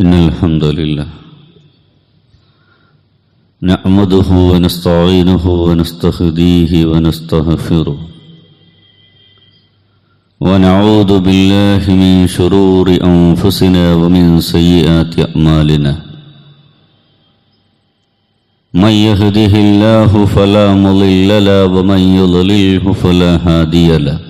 إن الحمد لله. نحمده ونستعينه ونستهديه ونستغفره. ونعوذ بالله من شرور أنفسنا ومن سيئات أعمالنا. من يهده الله فلا مضل له ومن يضلله فلا هادي له.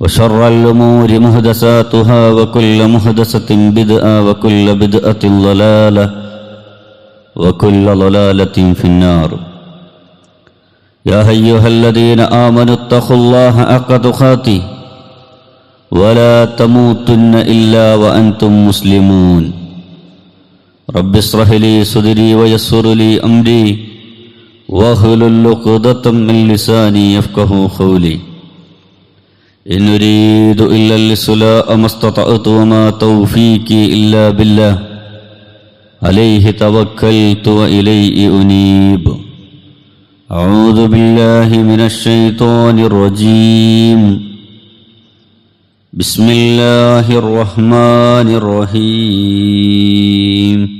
وشر الأمور مهدساتها وكل مهدسة بدعة وكل بدعة ضلالة وكل ضلالة في النار. يا أيها الذين آمنوا اتقوا الله حق تقاته ولا تموتن إلا وأنتم مسلمون. رب اشرح لي صدري ويسر لي أمري واحلل عقدة من لساني يفقه قولي. إن أريد إلا الإصلاح ما استطعت وما توفيقي إلا بالله. عليه توكلت وإليه أنيب. أعوذ بالله من الشيطان الرجيم. بسم الله الرحمن الرحيم.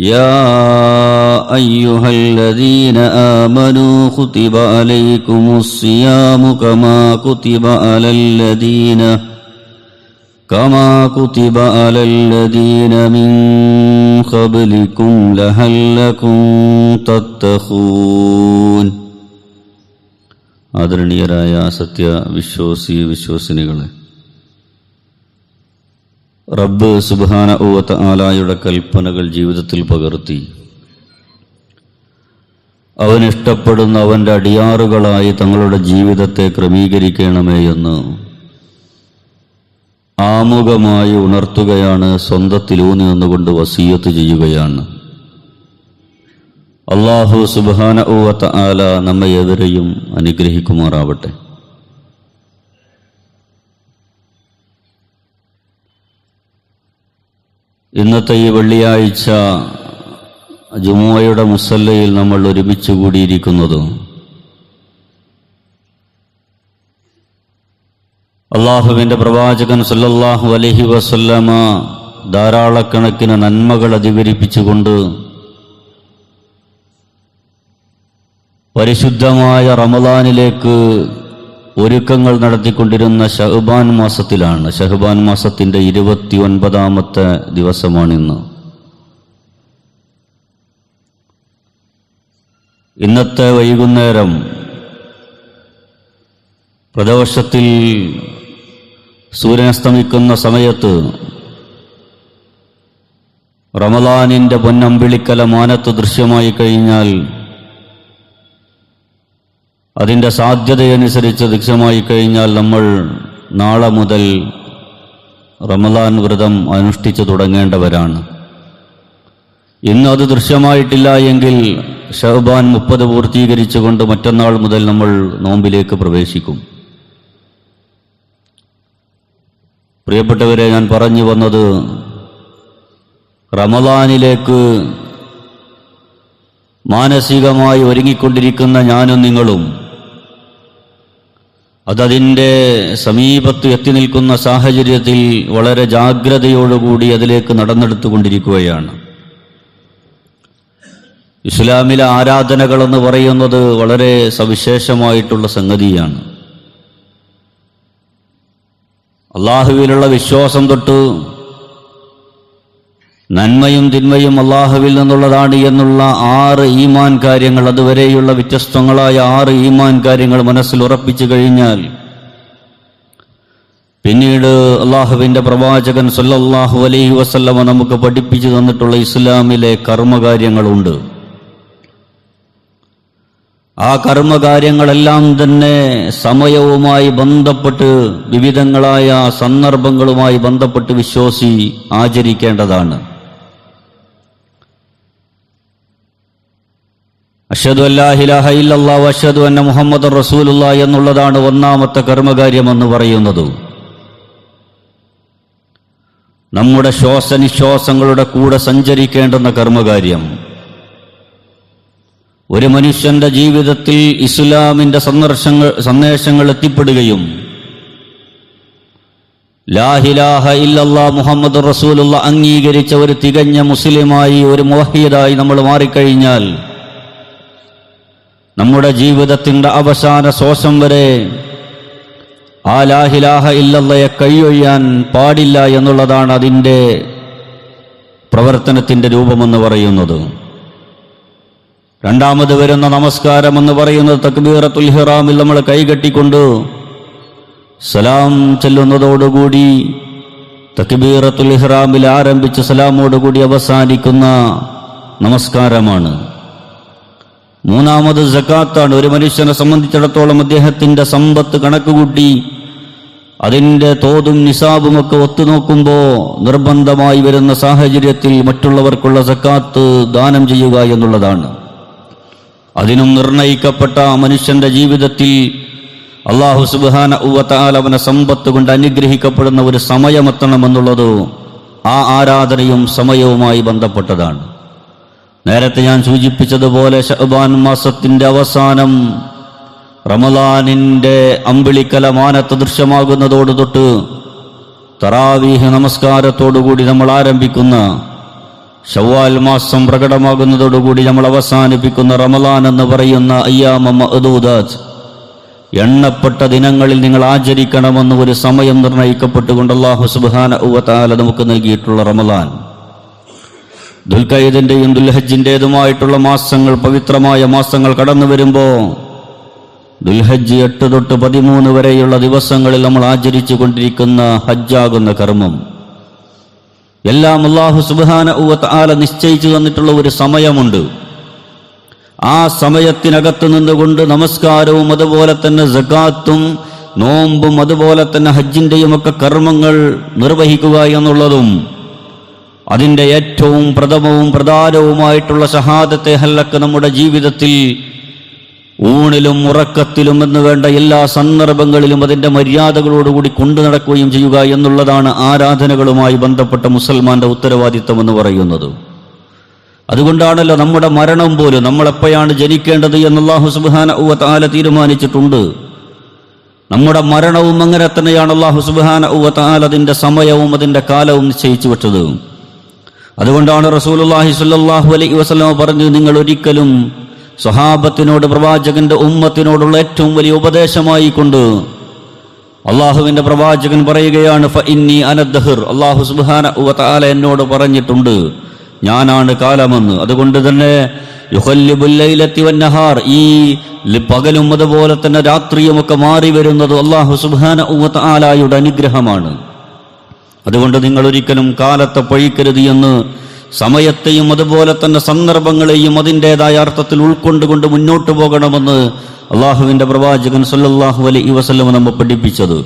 يا أيها الذين آمنوا كتب عليكم الصيام كما كتب على الذين كما كتب على الذين من قبلكم لعلكم تتقون ആദരണീയരായ സത്യവിശ്വാസി വിശ്വസിനികളെ റബ്ബ് സുബാന ഊവത്ത് ആലായുടെ കൽപ്പനകൾ ജീവിതത്തിൽ പകർത്തി. അവൻ ഇഷ്ടപ്പെടുന്ന അവന്റെ അടിയാറുകളായി തങ്ങളുടെ ജീവിതത്തെ ക്രമീകരിക്കണമേ എന്ന് ആമുഖമായി ഉണർത്തുകയാണ് സ്വന്തത്തിലൂന്നി നിന്നുകൊണ്ട് വസീയത്ത് ചെയ്യുകയാണ്. അള്ളാഹു സുബാന ഊവത്ത് ആല നമ്മെ എതിരെയും അനുഗ്രഹിക്കുമാറാവട്ടെ. ഇന്നത്തെ ഈ വെള്ളിയാഴ്ച ജുമോയുടെ മുസല്ലയിൽ നമ്മൾ ഒരുമിച്ച് കൂടിയിരിക്കുന്നത്. അള്ളാഹുവിന്റെ പ്രവാചകൻ സല്ലല്ലാഹു അലഹി വസല്ലമ ധാരാളക്കണക്കിന് നന്മകൾ അധികരിപ്പിച്ചുകൊണ്ട് പരിശുദ്ധമായ റമദാനിലേക്ക് ഒരുക്കങ്ങൾ നടത്തിക്കൊണ്ടിരുന്ന ഷഹബാൻ മാസത്തിലാണ്. ഷഹബാൻ മാസത്തിന്റെ ഇരുപത്തി ഒൻപതാമത്തെ ദിവസമാണിന്ന്. ഇന്നത്തെ വൈകുന്നേരം പ്രദോഷത്തിൽ സൂര്യനസ്തമിക്കുന്ന സമയത്ത് റമദാനിന്റെ പൊന്നമ്പിളിക്കല മാനത്ത് ദൃശ്യമായി കഴിഞ്ഞാൽ അതിന്റെ സാധ്യതയനുസരിച്ച് ദൃശ്യമായി കഴിഞ്ഞാൽ നമ്മൾ നാളെ മുതൽ റമദാൻ വ്രതം അനുഷ്ഠിച്ചു തുടങ്ങേണ്ടവരാണ്. ഇന്ന് അത് ദൃശ്യമായിട്ടില്ല എങ്കിൽ ഷഹബാൻ മുപ്പത് പൂർത്തീകരിച്ചുകൊണ്ട് മറ്റന്നാൾ മുതൽ നമ്മൾ നോമ്പിലേക്ക് പ്രവേശിക്കും. പ്രിയപ്പെട്ടവരെ ഞാൻ പറഞ്ഞു വന്നത് റമദാനിലേക്ക് മാനസികമായി ഒരുങ്ങിക്കൊണ്ടിരിക്കുന്ന ഞാനും നിങ്ങളും അതതിന്റെ സമീപത്ത് എത്തി നിൽക്കുന്ന സാഹചര്യത്തിൽ വളരെ ജാഗ്രതയോടുകൂടി അതിലേക്ക് നടന്നെടുത്തുകൊണ്ടിരിക്കുകയാണ്. ഇസ്ലാമിലെ ആരാധനകളെന്ന് പറയുന്നത് വളരെ സവിശേഷമായിട്ടുള്ള സംഗതിയാണ്. അള്ളാഹുവിലുള്ള വിശ്വാസം തൊട്ട് നന്മയും തിന്മയും അള്ളാഹുവിൽ നിന്നുള്ളതാണ് എന്നുള്ള ആറ് ഈമാൻ കാര്യങ്ങൾ അതുവരെയുള്ള വ്യത്യസ്തങ്ങളായ ആറ് ഈമാൻ കാര്യങ്ങൾ മനസ്സിൽ ഉറപ്പിച്ചു കഴിഞ്ഞാൽ പിന്നീട് അള്ളാഹുവിന്റെ പ്രവാചകൻ സല്ലല്ലാഹു അലൈഹി വസല്ലമ നമുക്ക് പഠിപ്പിച്ചു തന്നിട്ടുള്ള ഇസ്ലാമിലെ കർമ്മകാര്യങ്ങളുണ്ട്. ആ കർമ്മകാര്യങ്ങളെല്ലാം തന്നെ സമയവുമായി ബന്ധപ്പെട്ട് വിവിധങ്ങളായ സന്ദർഭങ്ങളുമായി ബന്ധപ്പെട്ട് വിശ്വാസി ആചരിക്കേണ്ടതാണ്. അഷദു അല്ലാഹിലാഹ ഇല്ലല്ലാഹു അഷദു അന്ന മുഹമ്മദ് റസൂലുള്ള എന്നുള്ളതാണ് ഒന്നാമത്തെ കർമ്മകാര്യമെന്ന് പറയുന്നത്. നമ്മുടെ ശ്വാസനിശ്വാസങ്ങളുടെ കൂടെ സഞ്ചരിക്കേണ്ടുന്ന കർമ്മകാര്യം. ഒരു മനുഷ്യന്റെ ജീവിതത്തിൽ ഇസ്ലാമിന്റെ സന്ദർശങ്ങൾ സന്ദേശങ്ങൾ എത്തിപ്പെടുകയും ലാഹിലാഹ ഇല്ലല്ലാ മുഹമ്മദ് റസൂലുള്ള അംഗീകരിച്ച ഒരു തികഞ്ഞ മുസ്ലിമായി ഒരു മുവഹീദായി നമ്മൾ മാറിക്കഴിഞ്ഞാൽ നമ്മുടെ ജീവിതത്തിന്റെ അവസാന ശ്വാസം വരെ ആ ലാഹിലാഹ ഇല്ലല്ലയെ കൈയൊഴിയാൻ പാടില്ല എന്നുള്ളതാണ് അതിന്റെ പ്രവർത്തനത്തിന്റെ രൂപമെന്ന് പറയുന്നത്. രണ്ടാമത് വരുന്ന നമസ്കാരം എന്ന് പറയുന്നത് തക്ബീറത്തുൽ ഹിറാമിൽ നമ്മൾ കൈകെട്ടിക്കൊണ്ട് സലാം ചെല്ലുന്നതോടുകൂടി തക്ബീറത്തുൽ ഇഹ്റാമിൽ ആരംഭിച്ച് സലാമോടുകൂടി അവസാനിക്കുന്ന നമസ്കാരമാണ്. മൂന്നാമത് ജക്കാത്താണ് ഒരു മനുഷ്യനെ സംബന്ധിച്ചിടത്തോളം അദ്ദേഹത്തിന്റെ സമ്പത്ത് കണക്കുകൂട്ടി അതിന്റെ തോതും നിസാബുമൊക്കെ ഒത്തുനോക്കുമ്പോൾ നിർബന്ധമായി വരുന്ന സാഹചര്യത്തിൽ മറ്റുള്ളവർക്കുള്ള സക്കാത്ത് ദാനം ചെയ്യുക എന്നുള്ളതാണ്. അതിനും നിർണയിക്കപ്പെട്ട മനുഷ്യന്റെ ജീവിതത്തിൽ അള്ളാഹു സുബാന ഉവത്താൽ അവനെ സമ്പത്ത് കൊണ്ട് അനുഗ്രഹിക്കപ്പെടുന്ന ഒരു സമയമെത്തണമെന്നുള്ളത് ആ ആരാധനയും സമയവുമായി ബന്ധപ്പെട്ടതാണ്. നേരത്തെ ഞാൻ സൂചിപ്പിച്ചതുപോലെ ഷഹബാൻ മാസത്തിന്റെ അവസാനം റമലാനിന്റെ അമ്പിളിക്കല മാനത്ത് ദൃശ്യമാകുന്നതോട് തൊട്ട് തറാവീഹ് നമസ്കാരത്തോടുകൂടി നമ്മൾ ആരംഭിക്കുന്ന ഷവ്വാൽ മാസം പ്രകടമാകുന്നതോടുകൂടി നമ്മൾ അവസാനിപ്പിക്കുന്ന റമദാൻ എന്ന് പറയുന്ന അയ്യാമ എണ്ണപ്പെട്ട ദിനങ്ങളിൽ നിങ്ങൾ ആചരിക്കണമെന്ന് ഒരു സമയം നിർണയിക്കപ്പെട്ടുകൊണ്ട് അള്ളാഹു സുബാന നമുക്ക് നൽകിയിട്ടുള്ള റമദാൻ. ദുൽഖൈദിന്റെയും ദുൽഹജിന്റേതുമായിട്ടുള്ള മാസങ്ങൾ പവിത്രമായ മാസങ്ങൾ കടന്നു വരുമ്പോൾ ദുൽഹജ്ജ് എട്ട് തൊട്ട് പതിമൂന്ന് വരെയുള്ള ദിവസങ്ങളിൽ നമ്മൾ ആചരിച്ചു കൊണ്ടിരിക്കുന്ന ഹജ്ജാകുന്ന കർമ്മം. എല്ലാം അള്ളാഹു സുബാന ആല നിശ്ചയിച്ചു തന്നിട്ടുള്ള ഒരു സമയമുണ്ട്. ആ സമയത്തിനകത്ത് നിന്നുകൊണ്ട് നമസ്കാരവും അതുപോലെ തന്നെ ജക്കാത്തും നോമ്പും അതുപോലെ തന്നെ ഹജ്ജിന്റെയും ഒക്കെ കർമ്മങ്ങൾ നിർവഹിക്കുക എന്നുള്ളതും അതിന്റെ ഏറ്റവും പ്രഥമവും പ്രധാനവുമായിട്ടുള്ള ഷഹാദത്തെ ഹല്ലക്ക് നമ്മുടെ ജീവിതത്തിൽ ഊണിലും ഉറക്കത്തിലും എന്ന് വേണ്ട എല്ലാ സന്ദർഭങ്ങളിലും അതിന്റെ മര്യാദകളോടുകൂടി കൊണ്ടു നടക്കുകയും ചെയ്യുക എന്നുള്ളതാണ് ആരാധനകളുമായി ബന്ധപ്പെട്ട മുസൽമാന്റെ ഉത്തരവാദിത്തം എന്ന് പറയുന്നത്. അതുകൊണ്ടാണല്ലോ നമ്മുടെ മരണം പോലും നമ്മളെപ്പോഴാണ് ജനിക്കേണ്ടത് എന്നല്ലാഹു സുബാന ഉവത്താല തീരുമാനിച്ചിട്ടുണ്ട്. നമ്മുടെ മരണവും അങ്ങനെ തന്നെയാണ് അള്ളാഹു സുബാന ഉവത്താൽ അതിന്റെ സമയവും അതിന്റെ കാലവും നിശ്ചയിച്ചു വെച്ചത്. അതുകൊണ്ടാണ് റസൂലുള്ളാഹി സ്വല്ലല്ലാഹു അലൈഹി വസല്ലം പറഞ്ഞു നിങ്ങൾ ഒരിക്കലും സ്വഹാബത്തിനോട് പ്രവാചകന്റെ ഉമ്മത്തിനോടുള്ള ഏറ്റവും വലിയ ഉപദേശമായി കൊണ്ട് അള്ളാഹുവിന്റെ പ്രവാചകൻ പറയുകയാണ് അള്ളാഹു സുബാന എന്നോട് പറഞ്ഞിട്ടുണ്ട് ഞാനാണ് കാലമെന്ന്. അതുകൊണ്ട് തന്നെ ഈ പകലും അതുപോലെ തന്നെ രാത്രിയുമൊക്കെ മാറി വരുന്നത് അള്ളാഹു സുബാന വ തആലയുടെ അനുഗ്രഹമാണ്. അതുകൊണ്ട് നിങ്ങൾ ഒരിക്കലും കാലത്തെ പഴിക്കരുത് എന്ന് സമയത്തെയും അതുപോലെ തന്നെ സന്ദർഭങ്ങളെയും അതിന്റെതായ അർത്ഥത്തിൽ ഉൾക്കൊണ്ടുകൊണ്ട് മുന്നോട്ട് പോകണമെന്ന് അള്ളാഹുവിന്റെ പ്രവാചകൻ സല്ലാഹു അലൈഹി വസല്ലം നമ്മെ പഠിപ്പിച്ചത്.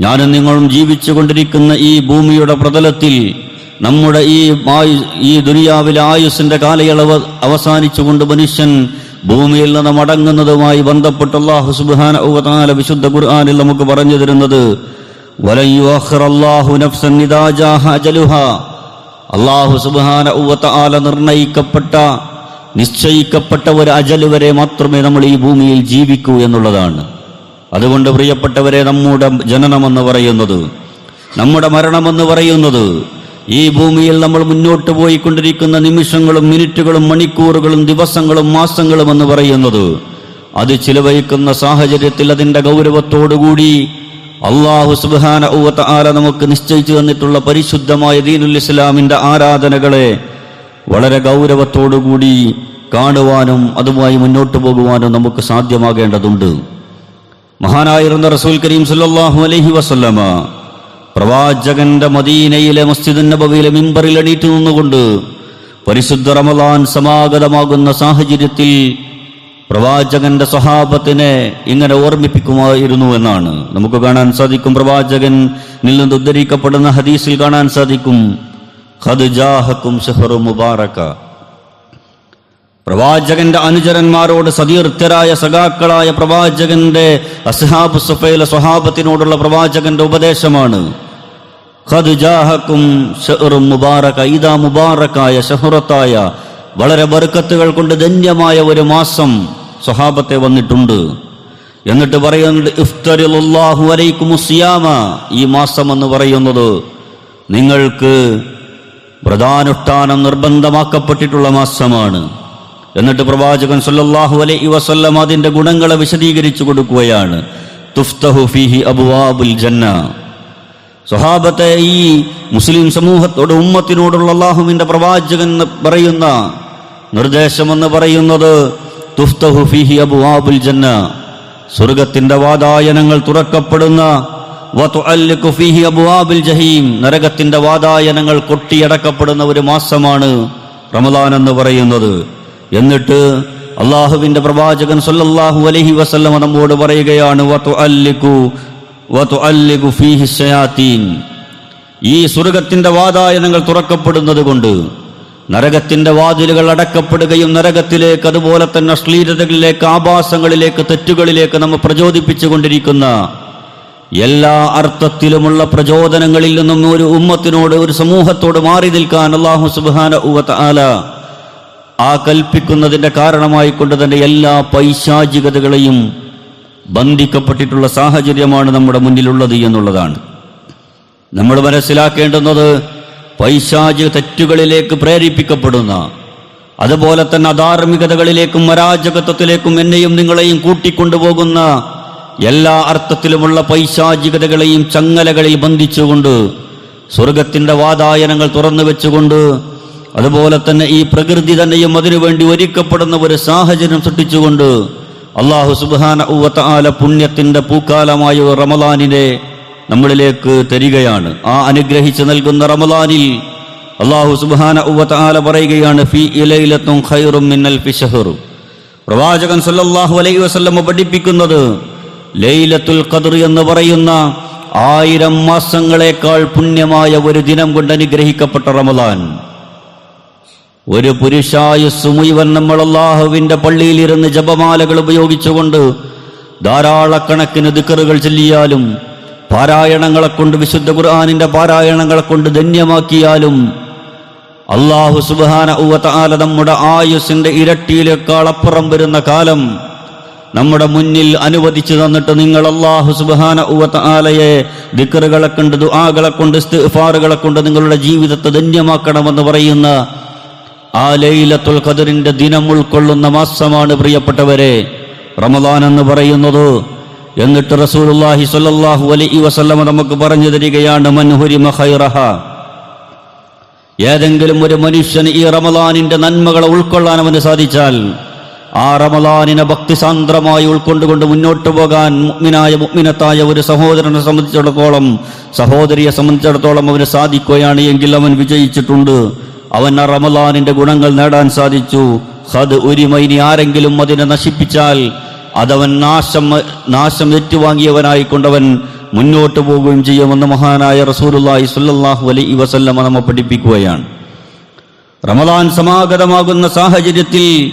ഞാനും നിങ്ങളും ജീവിച്ചു കൊണ്ടിരിക്കുന്ന ഈ ഭൂമിയുടെ പ്രതലത്തിൽ നമ്മുടെ ഈ ഈ ദുനിയാവിലെ ആയുസിന്റെ കാലയളവ് അവസാനിച്ചുകൊണ്ട് മനുഷ്യൻ ഭൂമിയിൽ നിന്ന് മടങ്ങുന്നതുമായി ബന്ധപ്പെട്ട് അള്ളാഹു സുബ്ഹാന ഉവതാല വിശുദ്ധ ഖുർആാനിൽ നമുക്ക് പറഞ്ഞു തരുന്നത് അള്ളാഹു സുബാന നിർണയിക്കപ്പെട്ട നിശ്ചയിക്കപ്പെട്ട ഒരു അജൽ വരെ മാത്രമേ നമ്മൾ ഈ ഭൂമിയിൽ ജീവിക്കൂ എന്നുള്ളതാണ്. അതുകൊണ്ട് പ്രിയപ്പെട്ടവരെ നമ്മുടെ ജനനമെന്ന് പറയുന്നത് നമ്മുടെ മരണമെന്ന് പറയുന്നത് ഈ ഭൂമിയിൽ നമ്മൾ മുന്നോട്ട് പോയിക്കൊണ്ടിരിക്കുന്ന നിമിഷങ്ങളും മിനിറ്റുകളും മണിക്കൂറുകളും ദിവസങ്ങളും മാസങ്ങളും എന്ന് പറയുന്നത് അത് ചിലവഴിക്കുന്ന സാഹചര്യത്തിൽ അതിന്റെ ഗൗരവത്തോടുകൂടി അള്ളാഹു സുബാന ആല നമുക്ക് നിശ്ചയിച്ചു തന്നിട്ടുള്ള പരിശുദ്ധമായ ദീനുൽ ഇസ്ലാമിന്റെ ആരാധനകളെ വളരെ ഗൗരവത്തോടുകൂടി കാണുവാനും അതുമായി മുന്നോട്ടു പോകുവാനും നമുക്ക് സാധ്യമാകേണ്ടതുണ്ട്. മഹാനായിരുന്ന റസൂൽ കരീം സല്ലാഹു അലഹി വസല്ലമ പ്രവാചകന്റെ മദീനയിലെ മസ്ജിദ് നബവിയിലെ മിമ്പറിൽ എണീറ്റ് നിന്നുകൊണ്ട് പരിശുദ്ധ റമദാൻ സമാഗതമാകുന്ന സാഹചര്യത്തിൽ പ്രവാചകന്റെ സ്വഹാബത്തിനെ ഇങ്ങനെ ഓർമ്മിപ്പിക്കുമായിരുന്നു എന്നാണ്. നമുക്ക് കാണാൻ സാധിക്കും പ്രവാചകൻ നിന്ന് ഉദ്ധരിക്കപ്പെടുന്ന ഹദീസിൽ കാണാൻ സാധിക്കും. ഖദ്ജാഹക്കും പ്രവാചകന്റെ അനുചരന്മാരോട് സതീർത്ഥരായ സഖാക്കളായ പ്രവാചകന്റെ അസ്ഹാബ് സുഫയിലെ സ്വഹാബത്തിനോടുള്ള പ്രവാചകന്റെ ഉപദേശമാണ്. ഖദ്ജാഹക്കും വളരെ ബർക്കത്തുകൾ കൊണ്ട് ധന്യമായ ഒരു മാസം സ്വഹാബത്തെ വന്നിട്ടുണ്ട്. എന്നിട്ട് പറയുന്നുണ്ട് ഇഫ്തറിലുല്ലാഹു അലൈക്കും സിയാമ. ഈ മാസം എന്ന് പറയുന്നത് നിങ്ങൾക്ക് വ്രതാനുഷ്ഠാനം നിർബന്ധമാക്കപ്പെട്ടിട്ടുള്ള മാസമാണ്. എന്നിട്ട് പ്രവാചകൻ സല്ലാഹു അലൈ വസല്ലം അതിന്റെ ഗുണങ്ങളെ വിശദീകരിച്ചു കൊടുക്കുകയാണ്. തുഫ്തഹു ഫീഹി അബുവാബുൽ ജന്ന. സ്വഹാബത്തെ ഈ മുസ്ലിം സമൂഹത്തോട് ഉമ്മത്തിനോടുള്ള അള്ളാഹുവിന്റെ പ്രവാചകൻ പറയുന്ന നിർദ്ദേശമെന്ന് പറയുന്നത് ജന്ന. സ്വർഗത്തിന്റെ വാതായനങ്ങൾ തുറക്കപ്പെടുന്ന ഫീഹി ജഹീം. നരകത്തിന്റെ വാതായനങ്ങൾ കൊട്ടിയടക്കപ്പെടുന്ന ഒരു മാസമാണ് റമദാൻ എന്ന് പറയുന്നത്. എന്നിട്ട് അള്ളാഹുവിന്റെ പ്രവാചകൻ സല്ലല്ലാഹു അലഹി വസല്ലമ നമ്മോട് പറയുകയാണ് ഈ സ്വർഗത്തിന്റെ വാതായനങ്ങൾ തുറക്കപ്പെടുന്നത് കൊണ്ട് നരകത്തിന്റെ വാതിലുകൾ അടക്കപ്പെടുകയും നരകത്തിലേക്ക് അതുപോലെ തന്നെ അശ്ലീലതകളിലേക്ക് ആഭാസങ്ങളിലേക്ക് തെറ്റുകളിലേക്ക് നമ്മെ പ്രചോദിപ്പിച്ചുകൊണ്ടിരിക്കുന്ന എല്ലാ അർത്ഥത്തിലുമുള്ള പ്രചോദനങ്ങളിൽ നിന്നും ഒരു ഉമ്മത്തിനോട് ഒരു സമൂഹത്തോട് മാറി നിൽക്കാൻ അള്ളാഹു സുബാന ഉവത്ത ആ കൽപ്പിക്കുന്നതിന്റെ കാരണമായി കൊണ്ട് തന്നെ എല്ലാ പൈശാചികതകളെയും ബന്ധിക്കപ്പെട്ടിട്ടുള്ള സാഹചര്യമാണ് നമ്മുടെ മുന്നിലുള്ളത് എന്നുള്ളതാണ്. നമ്മൾ മനസ്സിലാക്കേണ്ടുന്നത് പൈശാചിക തെറ്റുകളിലേക്ക് പ്രേരിപ്പിക്കപ്പെടുന്ന അതുപോലെ തന്നെ അധാർമികതകളിലേക്കും അരാജകത്വത്തിലേക്കും എന്നെയും നിങ്ങളെയും കൂട്ടിക്കൊണ്ടുപോകുന്ന എല്ലാ അർത്ഥത്തിലുമുള്ള പൈശാചികതകളെയും ചങ്ങലകളിൽ ബന്ധിച്ചുകൊണ്ട് സ്വർഗത്തിന്റെ വാതായനങ്ങൾ തുറന്നു വെച്ചുകൊണ്ട് അതുപോലെ തന്നെ ഈ പ്രകൃതി തന്നെയും അതിനുവേണ്ടി ഒരുക്കപ്പെടുന്ന ഒരു സാഹചര്യം സൃഷ്ടിച്ചുകൊണ്ട് അള്ളാഹു സുബാന ഉവത്ത ആല പുണ്യത്തിന്റെ പൂക്കാലമായ റമദാനിനെ നമ്മളിലേക്ക് തരികയാണ്. ആ അനുഗ്രഹിച്ച് നൽകുന്ന റമലാനിൽ അള്ളാഹു സുബാന ഉവത്താല പറയുകയാണ് പ്രവാചകൻ സല്ലാഹു അലൈഹി വസല്ലം പഠിപ്പിക്കുന്നത് ലൈലത്തുൽ ഖദർ എന്ന് പറയുന്ന ആയിരം മാസങ്ങളെക്കാൾ പുണ്യമായ ഒരു ദിനം കൊണ്ട് അനുഗ്രഹിക്കപ്പെട്ട റമദാൻ. ഒരു പുരുഷായുസ് മുഴുവൻ നമ്മൾ അള്ളാഹുവിന്റെ പള്ളിയിലിരുന്ന് ജപമാലകൾ ഉപയോഗിച്ചുകൊണ്ട് ധാരാളക്കണക്കിന് ദിക്കറുകൾ ചൊല്ലിയാലും പാരായണങ്ങളെ കൊണ്ട് വിശുദ്ധ ഖുർആാനിന്റെ പാരായണങ്ങളെ കൊണ്ട് ധന്യമാക്കിയാലും അള്ളാഹു സുബാന ഉവത്താല നമ്മുടെ ആയുസിന്റെ ഇരട്ടിയിലേക്കാളപ്പുറം വരുന്ന കാലം നമ്മുടെ മുന്നിൽ അനുവദിച്ചു തന്നിട്ട് നിങ്ങൾ അള്ളാഹു സുബാന ഉവത്താലയെ ദിക്കറുകളെ കൊണ്ട് ദുആകളെ കൊണ്ട് ഇസ്തിഗ്ഫാറുകളെ കൊണ്ട് നിങ്ങളുടെ ജീവിതത്തെ ധന്യമാക്കണമെന്ന് പറയുന്ന ആ ലൈലത്തുൽ ഖദറിന്റെ ദിനം ഉൾക്കൊള്ളുന്ന മാസമാണ് പ്രിയപ്പെട്ടവരെ. റമദാൻ എന്ന് പറയുന്നത് എന്നിട്ട് റസൂലുള്ളാഹി സ്വല്ലല്ലാഹു അലൈഹി വസല്ലമ നമുക്ക് പറഞ്ഞു തരികയാണ് മൻഹുരിമ ഖൈറഹ. ഏതെങ്കിലും ഒരു മനുഷ്യന് ഈ റമദാനിന്റെ നന്മകളെ ഉൾക്കൊള്ളാൻ അവന് സാധിച്ചാൽ ആ റമദാനിനെ ഭക്തിസാന്ദ്രമായി ഉൾക്കൊണ്ടുകൊണ്ട് മുന്നോട്ട് പോകാൻ മുഗ്മിനായ മുഗ്മിനത്തായ ഒരു സഹോദരനെ സംബന്ധിച്ചിടത്തോളം സഹോദരിയെ സംബന്ധിച്ചിടത്തോളം അവന് സാധിക്കുകയാണ് എങ്കിൽ അവൻ വിജയിച്ചിട്ടുണ്ട്. അവൻ ആ റമദാനിന്റെ ഗുണങ്ങൾ നേടാൻ സാധിച്ചു. ഹദ് ഉരിമൈനി ആരെങ്കിലും അതിനെ നശിപ്പിച്ചാൽ അതവൻ നാശം നാശം ഏറ്റുവാങ്ങിയവനായി കൊണ്ടവൻ മുന്നോട്ട് പോകുകയും ചെയ്യുമെന്ന് മഹാനായ റസൂലുള്ളാഹി സ്വല്ലല്ലാഹു അലൈഹി വസല്ലമ നമ്മെ പഠിപ്പിക്കുകയാണ്. റമദാൻ സമാഗതമാകുന്ന സാഹചര്യത്തിൽ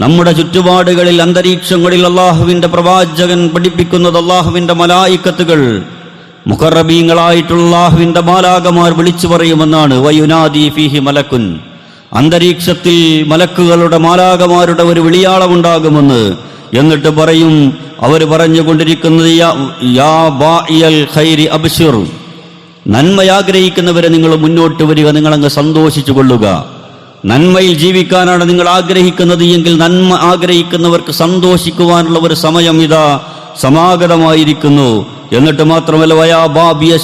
നമ്മുടെ ചുറ്റുപാടുകളിൽ അന്തരീക്ഷങ്ങളിൽ അള്ളാഹുവിന്റെ പ്രവാചകൻ പഠിപ്പിക്കുന്നത് അള്ളാഹുവിന്റെ മലായിക്കത്തുകൾ മുഖറബീങ്ങളായിട്ടുള്ള അള്ളാഹുവിന്റെ മാലാകമാർ വിളിച്ചു പറയുമെന്നാണ്. വയുനാദി ഫിഹി മലക്കുൻ. അന്തരീക്ഷത്തിൽ മലക്കുകളുടെ മാലാകമാരുടെ ഒരു വിളിയാളമുണ്ടാകുമെന്ന് എന്നിട്ട് പറയും അവർ പറഞ്ഞുകൊണ്ടിരിക്കുന്നത് യാ- ഖൈരി അബ്ശിർ. നന്മയാഗ്രഹിക്കുന്നവരെ നിങ്ങൾ മുന്നോട്ട് വരിക നിങ്ങളങ്ങ് സന്തോഷിച്ചു കൊള്ളുക. നന്മയിൽ ജീവിക്കാനാണ് നിങ്ങൾ ആഗ്രഹിക്കുന്നത് എങ്കിൽ നന്മ ആഗ്രഹിക്കുന്നവർക്ക് സന്തോഷിക്കുവാനുള്ള ഒരു സമയം ഇതാ സമാഗതമായിരിക്കുന്നു. എന്നിട്ട് മാത്രമല്ല വയാ ബാബിയ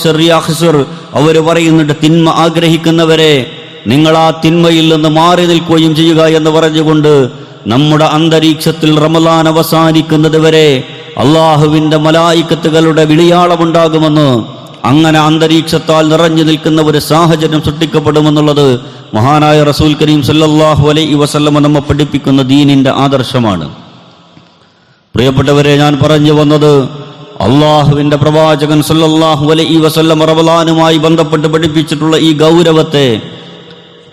അവർ പറയുന്നുണ്ട് തിന്മ ആഗ്രഹിക്കുന്നവരെ നിങ്ങൾ ആ തിന്മയിൽ നിന്ന് മാറി നിൽക്കുകയും ചെയ്യുക എന്ന് പറഞ്ഞുകൊണ്ട് നമ്മുടെ അന്തരീക്ഷത്തിൽ റമലാൻ അവസാനിക്കുന്നത് വരെ അള്ളാഹുവിന്റെ മലായിക്കത്തുകളുടെ വിളിയാളമുണ്ടാകുമെന്ന് അങ്ങനെ അന്തരീക്ഷത്താൽ നിറഞ്ഞു നിൽക്കുന്ന ഒരു സാഹചര്യം സൃഷ്ടിക്കപ്പെടുമെന്നുള്ളത് മഹാനായ റസൂൽ കരീം സല്ലാഹു അലൈ വസല്ലമ നമ്മെ പഠിപ്പിക്കുന്ന ദീനിന്റെ ആദർശമാണ്. പ്രിയപ്പെട്ടവരെ ഞാൻ പറഞ്ഞു വന്നത് അള്ളാഹുവിന്റെ പ്രവാചകൻ സല്ലാഹു അലൈ വസല്ലം റബലാനുമായി ബന്ധപ്പെട്ട് പഠിപ്പിച്ചിട്ടുള്ള ഈ ഗൗരവത്തെ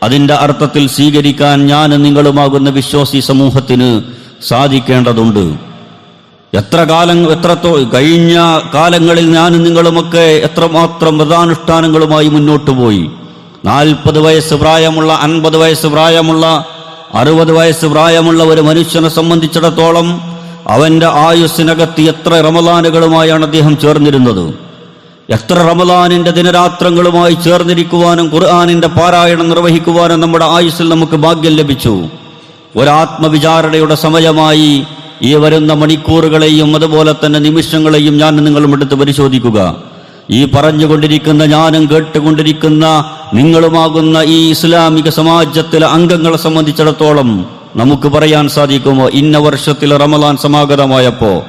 അതിന്റെ അർത്ഥത്തിൽ സ്വീകരിക്കാൻ ഞാൻ നിങ്ങളുമാകുന്ന വിശ്വാസി സമൂഹത്തിന് സാധിക്കേണ്ടതുണ്ട്. എത്ര കാലം എത്രത്തോ കഴിഞ്ഞ കാലങ്ങളിൽ ഞാൻ നിങ്ങളുമൊക്കെ എത്രമാത്രം വ്രതാനുഷ്ഠാനങ്ങളുമായി മുന്നോട്ട് പോയി. നാൽപ്പത് വയസ്സ് പ്രായമുള്ള അൻപത് വയസ്സ് പ്രായമുള്ള അറുപത് വയസ്സ് പ്രായമുള്ള ഒരു മനുഷ്യനെ സംബന്ധിച്ചിടത്തോളം അവന്റെ ആയുസ്സിനകത്ത് എത്ര റമദാനുകളുമായാണ് അദ്ദേഹം ചേർന്നിരുന്നത്. എത്ര റമദാനിന്റെ ദിനരാത്രങ്ങളുമായി ചേർന്നിരിക്കുവാനും ഖുർആാനിന്റെ പാരായണം നിർവഹിക്കുവാനും നമ്മുടെ ആയുസ്സിൽ നമുക്ക് ഭാഗ്യം ലഭിച്ചു. ഒരാത്മവിചാരണയുടെ സമയമായി ഈ വരുന്ന മണിക്കൂറുകളെയും അതുപോലെ തന്നെ നിമിഷങ്ങളെയും ഞാൻ നിങ്ങളും എടുത്ത് പരിശോധിക്കുക. ഈ പറഞ്ഞുകൊണ്ടിരിക്കുന്ന ഞാനും കേട്ടുകൊണ്ടിരിക്കുന്ന നിങ്ങളുമാകുന്ന ഈ ഇസ്ലാമിക സമാജത്തിലെ അംഗങ്ങളെ സംബന്ധിച്ചിടത്തോളം നമുക്ക് പറയാൻ സാധിക്കുമോ? ഇന്ന വർഷത്തിൽ റമദാൻ സമാഗതമായപ്പോ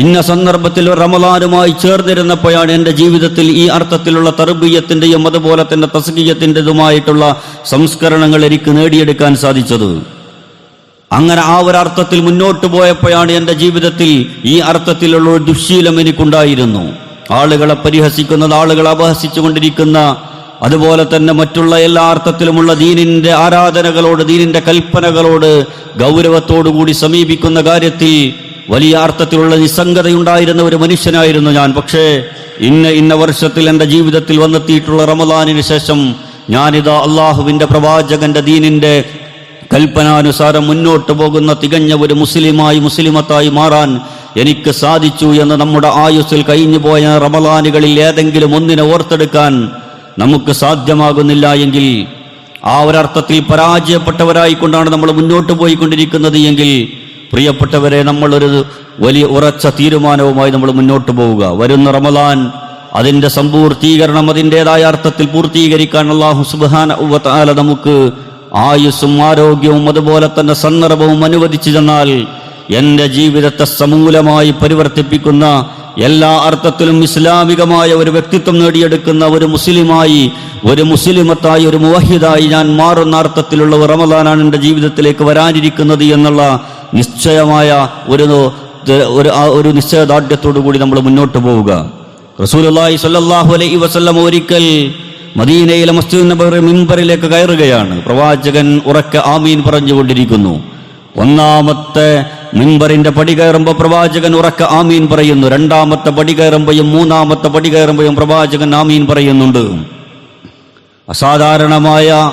ഇന്ന സന്ദർഭത്തിൽ റമദാനുമായി ചേർന്നിരുന്നപ്പോഴാണ് എന്റെ ജീവിതത്തിൽ ഈ അർത്ഥത്തിലുള്ള തർബീയത്തിന്റെയും അതുപോലെ തന്നെ തസ്കീയത്തിന്റെതുമായിട്ടുള്ള സംസ്കരണങ്ങൾ എനിക്ക് നേടിയെടുക്കാൻ സാധിച്ചത്. അങ്ങനെ ആ ഒരു അർത്ഥത്തിൽ മുന്നോട്ട് പോയപ്പോഴാണ് എന്റെ ജീവിതത്തിൽ ഈ അർത്ഥത്തിലുള്ള ഒരു ദുശ്ശീലം എനിക്കുണ്ടായിരുന്നു. ആളുകളെ പരിഹസിക്കുന്നത് ആളുകളെ അപഹസിച്ചുകൊണ്ടിരിക്കുന്ന അതുപോലെ തന്നെ മറ്റുള്ള എല്ലാ അർത്ഥത്തിലുമുള്ള ദീനിന്റെ ആരാധനകളോട് ദീനിന്റെ കൽപ്പനകളോട് ഗൗരവത്തോടുകൂടി സമീപിക്കുന്ന കാര്യത്തിൽ വലിയ അർത്ഥത്തിലുള്ള നിസ്സംഗതയുണ്ടായിരുന്ന ഒരു മനുഷ്യനായിരുന്നു ഞാൻ. പക്ഷേ ഇന്ന ഇന്ന വർഷത്തിൽ എന്റെ ജീവിതത്തിൽ വന്നെത്തിയിട്ടുള്ള റമദാനിന് ശേഷം ഞാനിതാ അള്ളാഹുവിന്റെ പ്രവാചകന്റെ ദീനിന്റെ കൽപ്പനാനുസാരം മുന്നോട്ട് പോകുന്ന തികഞ്ഞ ഒരു മുസ്ലിമായി മുസ്ലിമത്തായി മാറാൻ എനിക്ക് സാധിച്ചു എന്ന് നമ്മുടെ ആയുസ്സിൽ കഴിഞ്ഞുപോയ റമലാനുകളിൽ ഏതെങ്കിലും ഒന്നിനെ ഓർത്തെടുക്കാൻ നമുക്ക് സാധ്യമാകുന്നില്ല എങ്കിൽ ആ ഒരർത്ഥത്തിൽ പരാജയപ്പെട്ടവരായിക്കൊണ്ടാണ് നമ്മൾ മുന്നോട്ട് പോയിക്കൊണ്ടിരിക്കുന്നത് എങ്കിൽ പ്രിയപ്പെട്ടവരെ നമ്മളൊരു വലിയ ഉറച്ച തീരുമാനവുമായി നമ്മൾ മുന്നോട്ട് പോവുക. വരുന്ന റമദാൻ അതിന്റെ സമ്പൂർത്തീകരണം അതിന്റെതായ അർത്ഥത്തിൽ പൂർത്തീകരിക്കാൻ അള്ളാഹു സുബാന ഉവത്താല നമുക്ക് ആയുസ്സും ആരോഗ്യവും അതുപോലെ തന്നെ സന്ദർഭവും അനുവദിച്ചു തന്നാൽ എന്റെ ജീവിതത്തെ സമൂലമായി പരിവർത്തിപ്പിക്കുന്ന എല്ലാ അർത്ഥത്തിലും ഇസ്ലാമികമായ ഒരു വ്യക്തിത്വം നേടിയെടുക്കുന്ന ഒരു മുസ്ലിമായി ഒരു മുസ്ലിമത്തായി ഒരു മുവഹിദായി ഞാൻ മാറുന്ന അർത്ഥത്തിലുള്ള റമദാനാണ് എന്റെ ജീവിതത്തിലേക്ക് വരാനിരിക്കുന്നത് എന്നുള്ള നിശ്ചയമായ ഒരു ഒരു ഒരു നിശ്ചയദാർഢ്യത്തോടു കൂടി നമ്മൾ മുന്നോട്ട് പോവുക. റസൂലുള്ളാഹി സല്ലാഹു അലൈ വസല്ലം ഒരിക്കൽ മദീനയിലെ മസ്ജിദ് മിമ്പറിലേക്ക് കയറുകയാണ്. പ്രവാചകൻ ഉറക്കെ ആമീൻ പറഞ്ഞുകൊണ്ടിരിക്കുന്നു. ഒന്നാമത്തെ മിമ്പറിന്റെ പടി കയറുമ്പോൾ പ്രവാചകൻ ഉറക്കെ ആമീൻ പറയുന്നു. രണ്ടാമത്തെ പടി കയറുമ്പോഴും മൂന്നാമത്തെ പടി കയറുമ്പോഴും പ്രവാചകൻ ആമീൻ പറയുന്നുണ്ട്. അസാധാരണമായ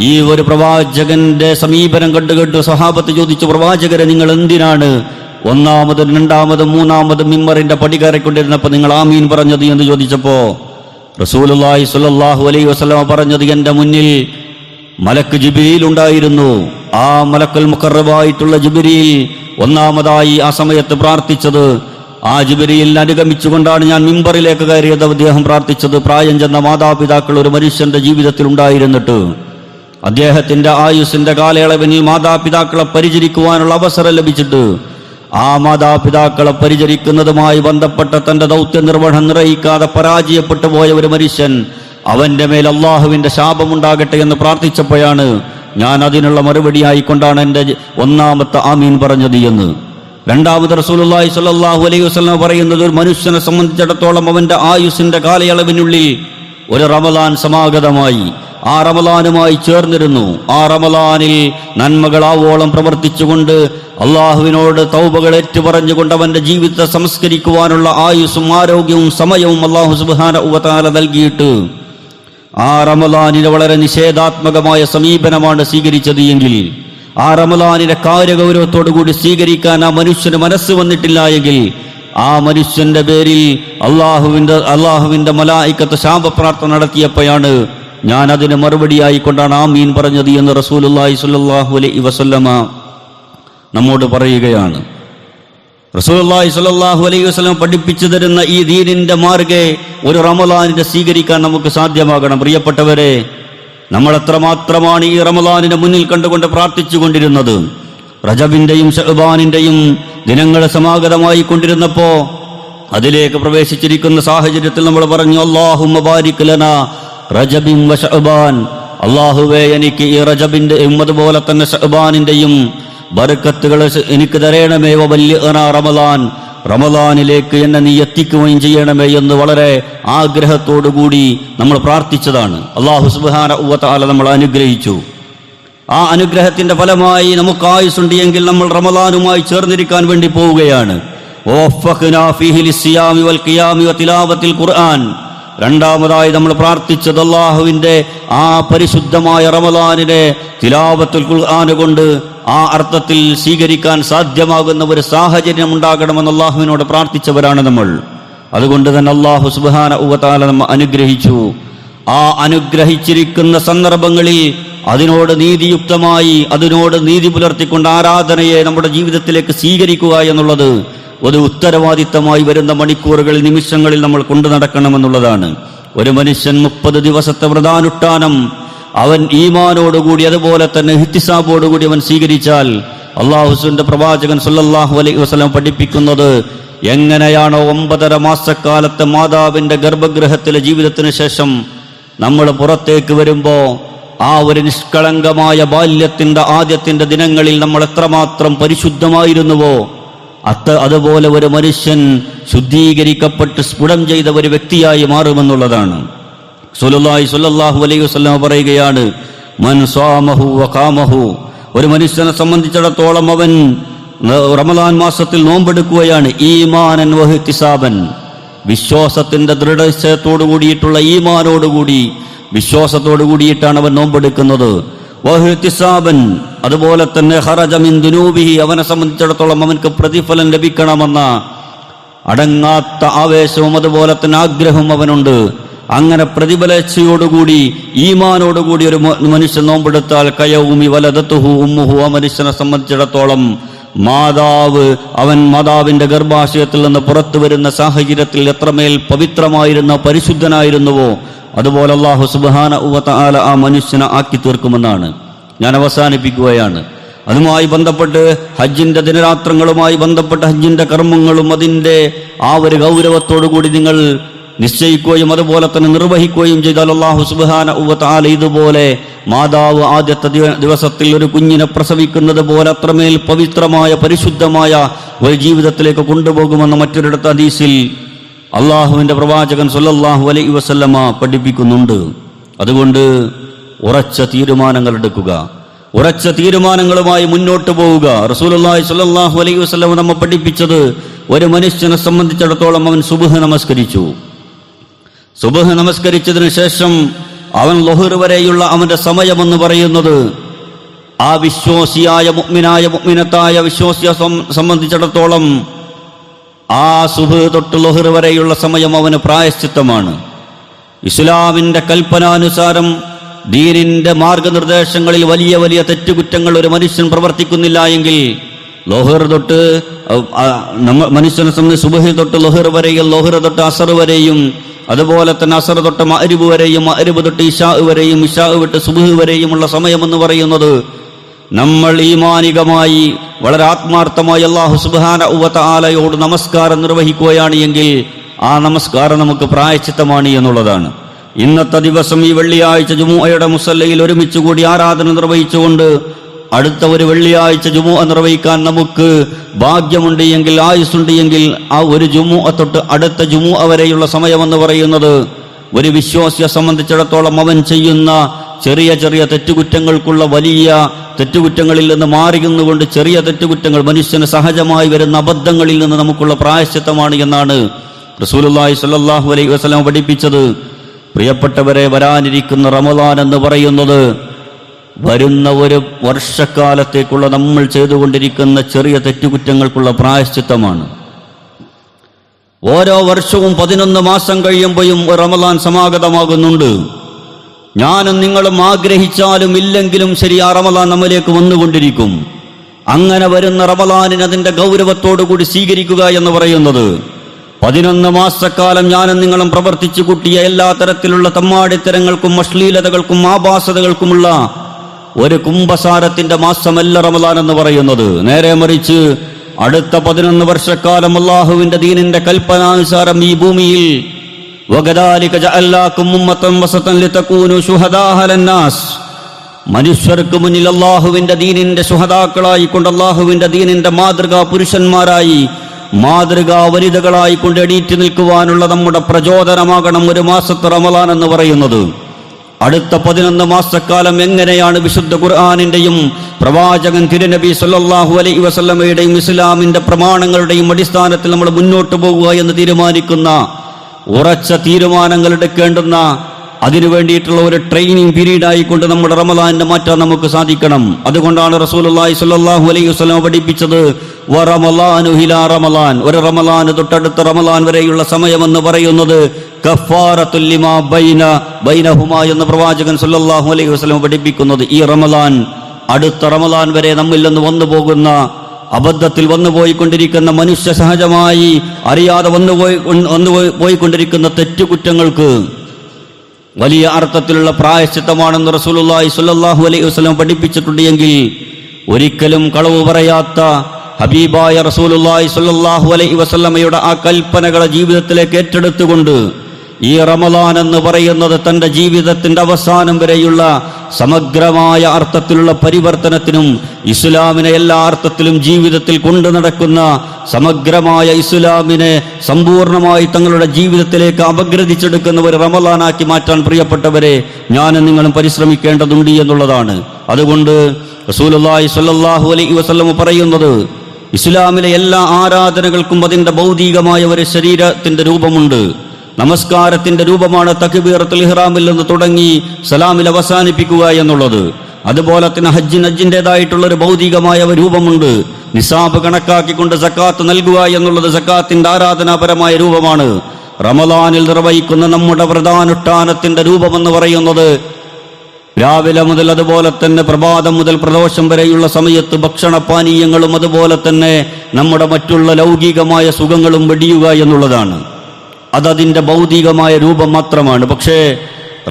ഈ ഒരു പ്രവാചകന്റെ സമീപനം കണ്ടു കണ്ടു സഹാബത്ത് ചോദിച്ചു പ്രവാചകരെ നിങ്ങൾ എന്തിനാണ് ഒന്നാമതും രണ്ടാമതും മൂന്നാമതും മിമ്മറിന്റെ പടി കയറിക്കൊണ്ടിരുന്നപ്പോൾ നിങ്ങൾ ആമീൻ പറഞ്ഞത്? എന്ന് ചോദിച്ചപ്പോ റസൂലുള്ളാഹി സ്വല്ലല്ലാഹു അലൈഹി വസല്ലമ പറഞ്ഞത് എന്റെ മുന്നിൽ മലക്ക് ജുബിരിയിൽ ഉണ്ടായിരുന്നു. ആ മലക്കൽ മുഖറബായിട്ടുള്ള ജുബിരിയിൽ ഒന്നാമതായി ആ സമയത്ത് പ്രാർത്ഥിച്ചത്. ആ ജുബിരിയിൽ അനുഗമിച്ചുകൊണ്ടാണ് ഞാൻ മിമ്പറിലേക്ക് കയറിയത്. അദ്ദേഹം പ്രാർത്ഥിച്ചത് പ്രായം ചെന്ന മാതാപിതാക്കൾ ഒരു മനുഷ്യന്റെ ജീവിതത്തിൽ ഉണ്ടായിരുന്നിട്ട്. അദ്ദേഹത്തിന്റെ ആയുസിന്റെ കാലയളവിൽ മാതാപിതാക്കളെ പരിചരിക്കുവാനുള്ള അവസരം ലഭിച്ചിട്ട് ആ മാതാപിതാക്കളെ പരിചരിക്കുന്നതുമായി ബന്ധപ്പെട്ട തന്റെ ദൗത്യ നിർവഹണം നിറയിക്കാതെ പരാജയപ്പെട്ടു പോയ ഒരു മനുഷ്യൻ അവന്റെ മേൽ അള്ളാഹുവിന്റെ ശാപമുണ്ടാകട്ടെ എന്ന് പ്രാർത്ഥിച്ചപ്പോഴാണ് ഞാൻ അതിനുള്ള മറുപടി മറുപടിയായിക്കൊണ്ടാണ് എന്റെ ഒന്നാമത്തെ ആമീൻ പറഞ്ഞത് എന്ന്. രണ്ടാമത് റസൂലുള്ളാഹി സ്വല്ലല്ലാഹു അലൈഹി വസല്ലം പറയുന്നത് ഒരു മനുഷ്യനെ സംബന്ധിച്ചിടത്തോളം അവന്റെ ആയുസിന്റെ കാലയളവിനുള്ളിൽ ഒരു റമദാൻ സമാഗതമായി. ആ റമലാനുമായി ചേർന്നിരുന്നു. ആ റമലാനിൽ നന്മകളാവോളം പ്രവർത്തിച്ചുകൊണ്ട് അള്ളാഹുവിനോട് തൗബകൾ ഏറ്റുപറഞ്ഞുകൊണ്ട് അവന്റെ ജീവിതത്തെ സംസ്കരിക്കുവാനുള്ള ആയുസ്സും ആരോഗ്യവും സമയവും അള്ളാഹു സുബാന ഉപതാര നൽകിയിട്ട് ആ റമലാനിന് വളരെ നിഷേധാത്മകമായ സമീപനമാണ് സ്വീകരിച്ചത് എങ്കിൽ ആ റമലാനിന്റെ കാര്യഗൗരവത്തോടുകൂടി സ്വീകരിക്കാൻ ആ മനുഷ്യന് മനസ്സ് വന്നിട്ടില്ല എങ്കിൽ ആ മനുഷ്യന്റെ പേരിൽ അള്ളാഹുവിന്റെ അള്ളാഹുവിന്റെ മലായിക്കത്ത് ശാപപ്രാർത്ഥന നടത്തിയപ്പോഴാണ് ഞാൻ അതിന് മറുപടിയായി കൊണ്ടാണ് ആ മീൻ പറഞ്ഞത് എന്ന് റസൂലുള്ളാഹി സ്വല്ലല്ലാഹു അലൈഹി വസല്ലമ നമ്മോട് പറയുകയാണ്. റസൂലുള്ളാഹി സ്വല്ലല്ലാഹു അലൈഹി വസല്ലം പഠിപ്പിച്ചു തരുന്ന ഈ ദീനിന്റെ മാർഗെ ഒരു റമലാനിനെ സ്വീകരിക്കാൻ നമുക്ക് സാധ്യമാകണം. പ്രിയപ്പെട്ടവരെ നമ്മൾ എത്രമാത്രമാണ് ഈ റമലാനിന്റെ മുന്നിൽ കണ്ടുകൊണ്ട് പ്രാർത്ഥിച്ചു കൊണ്ടിരുന്നത്? റജബിന്റെയും ഷഹബാനിന്റെയും ദിനങ്ങൾ സമാഗതമായി കൊണ്ടിരുന്നപ്പോ അതിലേക്ക് പ്രവേശിച്ചിരിക്കുന്ന സാഹചര്യത്തിൽ നമ്മൾ പറഞ്ഞു അള്ളാഹു ലന റജബിൻ വ അള്ളാഹുവേ എനിക്ക് ഈ റജബിന്റെ അതുപോലെ തന്നെ ഷഅബാനിന്റെയും ബർക്കത്തുകൾ എനിക്ക് തരേണമേ വലിയ റമദാൻ. റമദാനിലേക്ക് എന്നെ നീ എത്തിക്കുകയും ചെയ്യണമേ എന്ന് വളരെ ആഗ്രഹത്തോടുകൂടി നമ്മൾ പ്രാർത്ഥിച്ചതാണ്. അള്ളാഹു സുബാന ഉവത്താല നമ്മൾ അനുഗ്രഹിച്ചു. ആ അനുഗ്രഹത്തിന്റെ ഫലമായി നമുക്ക് ആയുസുണ്ട് എങ്കിൽ നമ്മൾ റമളാനുമായി ചേർന്നിരിക്കാൻ വേണ്ടി പോവുകയാണ്. ഖുർആൻ. രണ്ടാമതായി നമ്മൾ പ്രാർത്ഥിച്ചത് അള്ളാഹുവിന്റെ ആ പരിശുദ്ധമായ റമലാനിനെ തിലാവത്തുൽ ഖുർആൻ കൊണ്ട് ആ അർത്ഥത്തിൽ സ്വീകരിക്കാൻ സാധ്യമാകുന്ന ഒരു സാഹചര്യം ഉണ്ടാകണമെന്ന് അള്ളാഹുവിനോട് പ്രാർത്ഥിച്ചവരാണ് നമ്മൾ. അതുകൊണ്ട് തന്നെ അള്ളാഹു സുബാന ഉവതാല നമ്മ അനുഗ്രഹിച്ചു. ആ അനുഗ്രഹിച്ചിരിക്കുന്ന സന്ദർഭങ്ങളിൽ അതിനോട് നീതിയുക്തമായി അതിനോട് നീതി പുലർത്തിക്കൊണ്ട് ആരാധനയെ നമ്മുടെ ജീവിതത്തിലേക്ക് സ്വീകരിക്കുക എന്നുള്ളത് ഒരു ഉത്തരവാദിത്തമായി വരുന്ന മണിക്കൂറുകളിൽ നിമിഷങ്ങളിൽ നമ്മൾ കൊണ്ടു നടക്കണമെന്നുള്ളതാണ്. ഒരു മനുഷ്യൻ മുപ്പത് ദിവസത്തെ വ്രതാനുഷ്ഠാനം അവൻ ഈമാനോടുകൂടി അതുപോലെ തന്നെ ഹിത്തിസാബോടുകൂടി അവൻ സ്വീകരിച്ചാൽ അള്ളാഹുസുന്റെ പ്രവാചകൻ സല്ലല്ലാഹു അലൈഹി വസ്ലം പഠിപ്പിക്കുന്നത് എങ്ങനെയാണോ ഒമ്പതര മാസക്കാലത്തെ മാതാവിന്റെ ഗർഭഗൃഹത്തിലെ ജീവിതത്തിന് ശേഷം നമ്മൾ പുറത്തേക്ക് വരുമ്പോൾ ആ ഒരു നിഷ്കളങ്കമായ ബാല്യത്തിന്റെ ആദ്യത്തിന്റെ ദിനങ്ങളിൽ നമ്മൾ എത്രമാത്രം പരിശുദ്ധമായിരുന്നുവോ അത്ത അതുപോലെ ഒരു മനുഷ്യൻ ശുദ്ധീകരിക്കപ്പെട്ട് സ്ഫുടം ചെയ്ത ഒരു വ്യക്തിയായി മാറുമെന്നുള്ളതാണ്. സുലല്ലായി സുല്ലാഹു അലൈഹി വസ്ലാം പറയുകയാണ് മൻ സ്വാമഹു വഖാമഹു ഒരു മനുഷ്യനെ സംബന്ധിച്ചിടത്തോളം അവൻ റമദാൻ മാസത്തിൽ നോമ്പെടുക്കുകയാണ്. ഈമാനൻ വഹിത്തിസാബൻ വിശ്വാസത്തിന്റെ ദൃഢനിശ്ചയത്തോടു കൂടിയിട്ടുള്ള ഈമാനോടുകൂടി വിശ്വാസത്തോടു കൂടിയിട്ടാണ് അവൻ നോമ്പെടുക്കുന്നത്. അതുപോലെ തന്നെ ഹറജമിൻ ദുനൂബിഹി അവനെ സംബന്ധിച്ചിടത്തോളം അവനക്ക് പ്രതിഫലം ലഭിക്കണമെന്ന അടങ്ങാത്ത ആവേശവും അതുപോലെ തന്നെ ആഗ്രഹവും അവനുണ്ട്. അങ്ങനെ പ്രതിഫലേച്ഛയോടുകൂടി ഈമാനോടുകൂടി ഒരു മനുഷ്യൻ നോമ്പെടുത്താൽ കയവുമി വലതത്തുഹു ഉമ്മുഹു ആ മനുഷ്യനെ സംബന്ധിച്ചിടത്തോളം മാതാവ് അവൻ മാതാവിന്റെ ഗർഭാശയത്തിൽ നിന്ന് പുറത്തു വരുന്ന സാഹചര്യത്തിൽ എത്രമേൽ പവിത്രമായിരുന്ന പരിശുദ്ധനായിരുന്നുവോ അതുപോലെ അള്ളാഹു സുബാന ഉവത്താല ആ മനുഷ്യനെ ആക്കി തീർക്കുമെന്നാണ്. ഞാൻ അവസാനിപ്പിക്കുകയാണ്. അതുമായി ബന്ധപ്പെട്ട് ഹജ്ജിന്റെ ദിനരാത്രങ്ങളുമായി ബന്ധപ്പെട്ട ഹജ്ജിന്റെ കർമ്മങ്ങളും അതിന്റെ ആ ഒരു ഗൗരവത്തോടു കൂടി നിങ്ങൾ നിശ്ചയിക്കുകയും അതുപോലെ തന്നെ നിർവഹിക്കുകയും ചെയ്താൽ അള്ളാഹു സുബാന ഉവത്താല ഇതുപോലെ മാതാവ് ആദ്യത്തെ ദിവ- ദിവസത്തിൽ ഒരു കുഞ്ഞിനെ പ്രസവിക്കുന്നത് പോലെ അത്രമേൽ പവിത്രമായ പരിശുദ്ധമായ ഒരു ജീവിതത്തിലേക്ക് കൊണ്ടുപോകുമെന്ന് മറ്റൊരിടത്ത് ഹദീസിൽ അള്ളാഹുവിന്റെ പ്രവാചകൻ സല്ലല്ലാഹു അലൈ വസല്ലമ പഠിപ്പിക്കുന്നുണ്ട്. അതുകൊണ്ട് ഉറച്ച തീരുമാനങ്ങൾ എടുക്കുക. ഉറച്ച തീരുമാനങ്ങളുമായി മുന്നോട്ട് പോവുക. റസൂലുള്ളാഹി സ്വല്ലല്ലാഹു അലൈഹി വസല്ലമ നമ്മ പഠിപ്പിച്ചത് ഒരു മനുഷ്യനെ സംബന്ധിച്ചിടത്തോളം അവൻ സുബഹ് നമസ്കരിച്ചു. സുബഹ് നമസ്കരിച്ചതിന് ശേഷം അവൻ ലൊഹുർ വരെയുള്ള അവന്റെ സമയമെന്ന് പറയുന്നത് ആ വിശ്വാസിയായ മുഗ്മിനായ മുഗ്മിനത്തായ വിശ്വാസിയെ സംബന്ധിച്ചിടത്തോളം ആ സുബ് തൊട്ട് ലൊഹർ വരെയുള്ള സമയം അവന് പ്രായശ്ചിത്തമാണ്. ഇസ്ലാമിന്റെ കൽപ്പനാനുസാരം ദീനിന്റെ മാർഗനിർദ്ദേശങ്ങളിൽ വലിയ വലിയ തെറ്റുകുറ്റങ്ങൾ ഒരു മനുഷ്യൻ പ്രവർത്തിക്കുന്നില്ല എങ്കിൽ ലോഹർ തൊട്ട് മനുഷ്യനെ സംബന്ധിച്ച് സുബഹി തൊട്ട് ലോഹർ വരെയും ലോഹർ തൊട്ട് അസർ വരെയും അതുപോലെ തന്നെ അസർ തൊട്ട് മഅരിബ് വരെയും മഅരിബ് തൊട്ട് ഇഷാ വരെയും ഇഷാ വിട്ട് സുബഹ് വരെയുമുള്ള സമയമെന്ന് പറയുന്നത് നമ്മൾ ഈമാനികമായി വളരെ ആത്മാർത്ഥമായി അള്ളാഹു സുബാന ഉവത്ത ആലയോട് നമസ്കാരം നിർവഹിക്കുകയാണ് എങ്കിൽ ആ നമസ്കാരം നമുക്ക് പ്രായച്ചിത്തമാണ് എന്നുള്ളതാണ്. ഇന്നത്തെ ദിവസം ഈ വെള്ളിയാഴ്ച ജുമുഅയുടെ മുസല്ലയിൽ ഒരുമിച്ച് കൂടി ആരാധന നിർവഹിച്ചുകൊണ്ട് അടുത്ത ഒരു വെള്ളിയാഴ്ച ജുമുഅ നിർവഹിക്കാൻ നമുക്ക് ഭാഗ്യമുണ്ട് എങ്കിൽ ആയുസ്സുണ്ട് എങ്കിൽ ആ ഒരു ജുമു തൊട്ട് അടുത്ത ജുമു വരെയുള്ള സമയമെന്ന് പറയുന്നത് ഒരു വിശ്വാസിയെ സംബന്ധിച്ചിടത്തോളം അവൻ ചെയ്യുന്ന ചെറിയ ചെറിയ തെറ്റുകുറ്റങ്ങൾക്കുള്ള വലിയ തെറ്റുകുറ്റങ്ങളിൽ നിന്ന് മാറി നിന്നുകൊണ്ട് ചെറിയ തെറ്റുകുറ്റങ്ങൾ മനുഷ്യന് സഹജമായി വരുന്ന അബദ്ധങ്ങളിൽ നിന്ന് നമുക്കുള്ള പ്രായശ്ചിത്തമാണ് എന്നാണ് റസൂലുള്ളാഹി സ്വല്ലല്ലാഹു അലൈഹി വസല്ലം പഠിപ്പിച്ചത്. പ്രിയപ്പെട്ടവരെ വരാനിരിക്കുന്ന റമദാൻ എന്ന് പറയുന്നത് വരുന്ന ഒരു വർഷക്കാലത്തേക്കുള്ള നമ്മൾ ചെയ്തുകൊണ്ടിരിക്കുന്ന ചെറിയ തെറ്റുകുറ്റങ്ങൾക്കുള്ള പ്രായശ്ചിത്തമാണ്. ഓരോ വർഷവും പതിനൊന്ന് മാസം കഴിയുമ്പോഴും റമദാൻ സമാഗതമാകുന്നുണ്ട്. ഞാനും നിങ്ങളും ആഗ്രഹിച്ചാലും ഇല്ലെങ്കിലും ശരി ആ റമദാൻ നമ്മിലേക്ക് വന്നുകൊണ്ടിരിക്കും. അങ്ങനെ വരുന്ന റമലാനിന് അതിന്റെ ഗൗരവത്തോടുകൂടി സ്വീകരിക്കുക എന്ന് പറയുന്നത്. പതിനൊന്ന് മാസക്കാലം ഞാനും നിങ്ങളും പ്രവർത്തിച്ചു കൂട്ടിയ എല്ലാ തരത്തിലുള്ള തമ്മാടിത്തരങ്ങൾക്കും അശ്ലീലതകൾക്കും ആഭാസതകൾക്കുമുള്ള ഒരു കുംഭസാരത്തിന്റെ മാസമല്ല റമലാൻ എന്ന് പറയുന്നത്. നേരെ മറിച്ച് അടുത്ത പതിനൊന്ന് വർഷക്കാലം അള്ളാഹുവിന്റെ ദീനിന്റെ കൽപ്പനാനുസാരം ഈ ഭൂമിയിൽ وَكَذَلِكَ جَعَلْنَاكُمْ أُمَّةً وَسَطًا لِتَكُونُوا شُهَدَاءَ عَلَى النَّاسِ മനുഷ്യർക്ക് മുന്നിൽ അള്ളാഹുവിന്റെ ദീനിന്റെ സുഹതാക്കളായി കൊണ്ട് അള്ളാഹുവിന്റെ ദീനിന്റെ മാതൃകാ പുരുഷന്മാരായി മാതൃകാ വനിതകളായി കൊണ്ട് എണീറ്റ് നിൽക്കുവാനുള്ള നമ്മുടെ പ്രചോദനമാകണം ഒരു മാസത്തെ റമലാൻ എന്ന് പറയുന്നത് അടുത്ത പതിനൊന്ന് മാസക്കാലം എങ്ങനെയാണ് വിശുദ്ധ ഖുർആാനിന്റെയും പ്രവാചകൻ തിരുനബി സല്ലല്ലാഹു അലൈഹി വസല്ലമയുടെയും ഇസ്ലാമിന്റെ പ്രമാണങ്ങളുടെയും അടിസ്ഥാനത്തിൽ നമ്മൾ മുന്നോട്ട് പോകുക എന്ന് തീരുമാനിക്കുന്ന ഉറച്ച തീരുമാനങ്ങൾ എടുക്കേണ്ടുന്ന അതിനു വേണ്ടിയിട്ടുള്ള ഒരു ട്രെയിനിങ് പീരീഡ് ആയിക്കൊണ്ട് നമ്മുടെ റമദാനിനെ മാറ്റാൻ നമുക്ക് സാധിക്കണം. അതുകൊണ്ടാണ് റസൂലുള്ളാഹി സ്വല്ലല്ലാഹു അലൈഹി വസല്ലം പഠിപ്പിച്ചത് റമലാൻ ഒരു റമലാൻ തൊട്ടടുത്ത റമലാൻ വരെയുള്ള സമയമെന്ന് പറയുന്നത് എന്ന് പ്രവാചകൻ സുല്ലാഹു അലൈഹി വസ്ലം പഠിപ്പിക്കുന്നത് ഈ റമലാൻ അടുത്ത റമലാൻ വരെ നമ്മിൽ നിന്ന് വന്നു പോകുന്ന അബദ്ധത്തിൽ വന്നുപോയിക്കൊണ്ടിരിക്കുന്ന മനുഷ്യ സഹജമായി അറിയാതെ വന്നുപോയി വന്നു പോയി- പോയിക്കൊണ്ടിരിക്കുന്ന തെറ്റുകുറ്റങ്ങൾക്ക് വലിയ അർത്ഥത്തിലുള്ള പ്രായശ്ചിത്തമാണെന്ന് റസൂലുള്ളാഹി സ്വല്ലല്ലാഹു അലൈഹി വസല്ലം പഠിപ്പിച്ചിട്ടുണ്ട് എങ്കിൽ ഒരിക്കലും കളവ് പറയാത്ത ഹബീബായ റസൂലുള്ളാഹി സ്വല്ലല്ലാഹു അലൈഹി വസല്ലമയുടെ ആ കൽപ്പനകളെ ജീവിതത്തിലേക്ക് ഏറ്റെടുത്തുകൊണ്ട് ഈ റമദാൻ എന്ന് പറയുന്നത് തന്റെ ജീവിതത്തിന്റെ അവസാനം വരെയുള്ള സമഗ്രമായ അർത്ഥത്തിലുള്ള പരിവർത്തനത്തിനും ഇസ്ലാമിനെ എല്ലാ അർത്ഥത്തിലും ജീവിതത്തിൽ കൊണ്ടു നടക്കുന്ന സമഗ്രമായ ഇസ്ലാമിനെ സമ്പൂർണമായി തങ്ങളുടെ ജീവിതത്തിലേക്ക് അപഗ്രഥിച്ചെടുക്കുന്ന ഒരു റമദാനാക്കി മാറ്റാൻ പ്രിയപ്പെട്ടവരെ ഞാനും നിങ്ങളും പരിശ്രമിക്കേണ്ടതുണ്ട് എന്നുള്ളതാണ്. അതുകൊണ്ട് റസൂലുള്ളാഹി സ്വല്ലല്ലാഹു അലൈഹി വസല്ലം പറയുന്നത് ഇസ്ലാമിലെ എല്ലാ ആരാധനകൾക്കും അതിന്റെ ഭൗതികമായ ഒരു ശരീരത്തിന്റെ രൂപമുണ്ട്. നമസ്കാരത്തിന്റെ രൂപമാണ് തക്ബീറത്തുൽ ഇഹ്റാമിൽ നിന്ന് തുടങ്ങി സലാമിൽ അവസാനിപ്പിക്കുക എന്നുള്ളത്. അതുപോലെ തന്നെ ഹജ്ജിൻ ഹജ്ജിന്റെതായിട്ടുള്ള ഒരു ഭൗതികമായ രൂപമുണ്ട്. നിസാബ് കണക്കാക്കിക്കൊണ്ട് സക്കാത്ത് നൽകുക എന്നുള്ളത് സക്കാത്തിന്റെ ആരാധനാപരമായ രൂപമാണ്. റമദാനിൽ നിർവഹിക്കുന്ന നമ്മുടെ പ്രധാനുഷ്ഠാനത്തിന്റെ രൂപമെന്ന് പറയുന്നത് രാവിലെ മുതൽ അതുപോലെ തന്നെ പ്രഭാതം മുതൽ പ്രദോഷം വരെയുള്ള സമയത്ത് ഭക്ഷണപാനീയങ്ങളും അതുപോലെ തന്നെ നമ്മുടെ മറ്റുള്ള ലൗകികമായ സുഖങ്ങളും വെടിയുക എന്നുള്ളതാണ്. അതതിന്റെ ഭൗതികമായ രൂപം മാത്രമാണ്. പക്ഷേ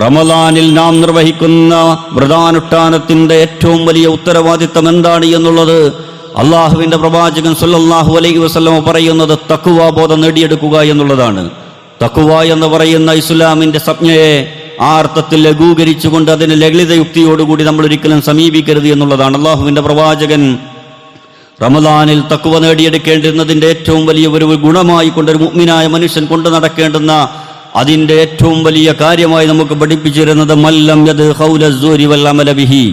റമലാനിൽ നാം നിർവഹിക്കുന്ന വ്രതാനുഷ്ഠാനത്തിന്റെ ഏറ്റവും വലിയ ഉത്തരവാദിത്തം എന്താണ് എന്നുള്ളത് അള്ളാഹുവിന്റെ പ്രവാചകൻ സുല്ലാഹു അലൈഹി വസ്ലമ പറയുന്നത് തക്കുവ ബോധം നേടിയെടുക്കുക എന്നുള്ളതാണ്. തക്കുവ എന്ന് പറയുന്ന ഇസ്ലാമിന്റെ സംജ്ഞയെ ആ അർത്ഥത്തിൽ ലഘൂകരിച്ചുകൊണ്ട് അതിന് ലളിതയുക്തിയോടുകൂടി നമ്മൾ ഒരിക്കലും സമീപിക്കരുത് എന്നുള്ളതാണ്. അള്ളാഹുവിന്റെ പ്രവാചകൻ റമദാനിൽ തക്കുവ നേടിയെടുക്കേണ്ടിരുന്നതിന്റെ ഏറ്റവും വലിയ ഒരു ഗുണമായി കൊണ്ടൊരു മുഗ്മിനായ മനുഷ്യൻ കൊണ്ടു നടക്കേണ്ടുന്ന അതിന്റെ ഏറ്റവും വലിയ കാര്യമായി നമുക്ക് പഠിപ്പിച്ചിരുന്നത് മല്ലം യത് ഹൗലസ്സൂരി വല്ലമല ബിഹി.